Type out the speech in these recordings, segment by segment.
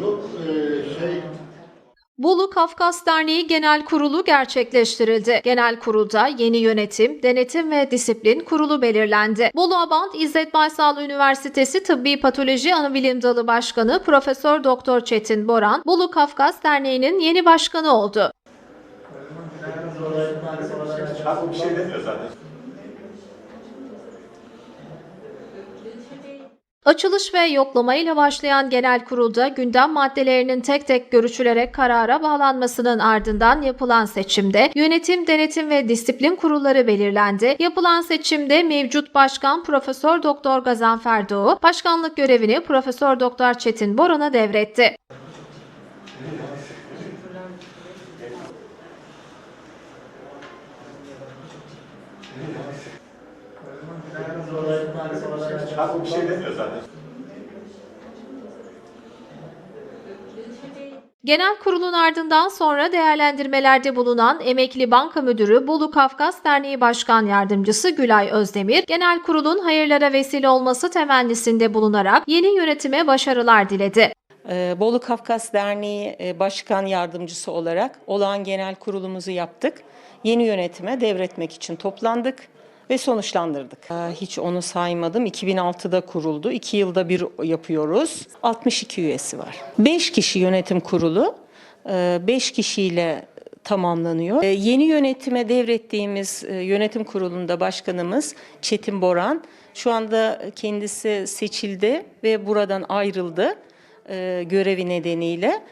Yok eee, şey Bolu Kafkas Derneği Genel Kurulu gerçekleştirildi. Genel kurulda yeni yönetim, denetim ve disiplin kurulu belirlendi. Bolu Abant İzzet Baysal Üniversitesi Tıbbi Patoloji Anabilim Dalı Başkanı Profesör Doktor Çetin Boran, Bolu Kafkas Derneği'nin yeni başkanı oldu. Bir şey demiyor zaten. Açılış ve yoklama ile başlayan genel kurulda gündem maddelerinin tek tek görüşülerek karara bağlanmasının ardından yapılan seçimde yönetim, denetim ve disiplin kurulları belirlendi. Yapılan seçimde mevcut başkan Profesör Doktor Gazanfer Doğu, başkanlık görevini Profesör Doktor Çetin Boran'a devretti. Ha bu bir şey demiyor zaten. Genel kurulun ardından sonra değerlendirmelerde bulunan Emekli Banka Müdürü Bolu Kafkas Derneği Başkan Yardımcısı Gülay Özdemir, genel kurulun hayırlara vesile olması temennisinde bulunarak yeni yönetime başarılar diledi. Ee, Bolu Kafkas Derneği e, Başkan Yardımcısı olarak olağan genel kurulumuzu yaptık. Yeni yönetime devretmek için toplandık ve sonuçlandırdık. Ee, Hiç onu saymadım. 2006'da kuruldu. 2 yılda bir yapıyoruz. 62 üyesi var. 5 kişi yönetim kurulu. 5 kişiyle tamamlanıyor. Ee, Yeni yönetime devrettiğimiz e, yönetim kurulunda başkanımız Çetin Boran. Şu anda kendisi seçildi ve buradan ayrıldı e, görevi nedeniyle.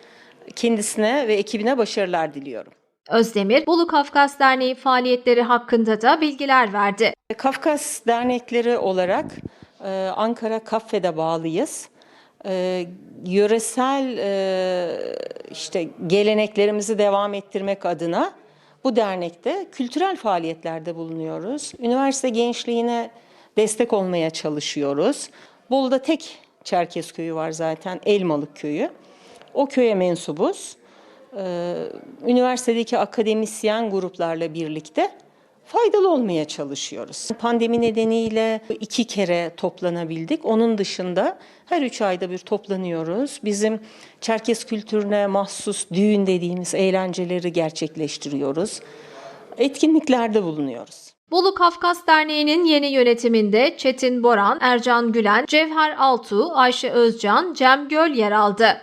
Kendisine ve ekibine başarılar diliyorum. Özdemir, Bolu Kafkas Derneği faaliyetleri hakkında da bilgiler verdi. Kafkas dernekleri olarak e, Ankara Kaffe'de bağlıyız. E, yöresel e, işte geleneklerimizi devam ettirmek adına bu dernekte kültürel faaliyetlerde bulunuyoruz. Üniversite gençliğine destek olmaya çalışıyoruz. Bolu'da tek Çerkez köyü var zaten, Elmalık köyü. O köye mensubuz. Ee, üniversitedeki akademisyen gruplarla birlikte faydalı olmaya çalışıyoruz. Pandemi nedeniyle iki kere toplanabildik. Onun dışında her üç ayda bir toplanıyoruz. Bizim Çerkez kültürüne mahsus düğün dediğimiz eğlenceleri gerçekleştiriyoruz. Etkinliklerde bulunuyoruz. Bolu Kafkas Derneği'nin yeni yönetiminde Çetin Boran, Ercan Gülen, Cevher Altuğ, Ayşe Özcan, Cem Göl yer aldı.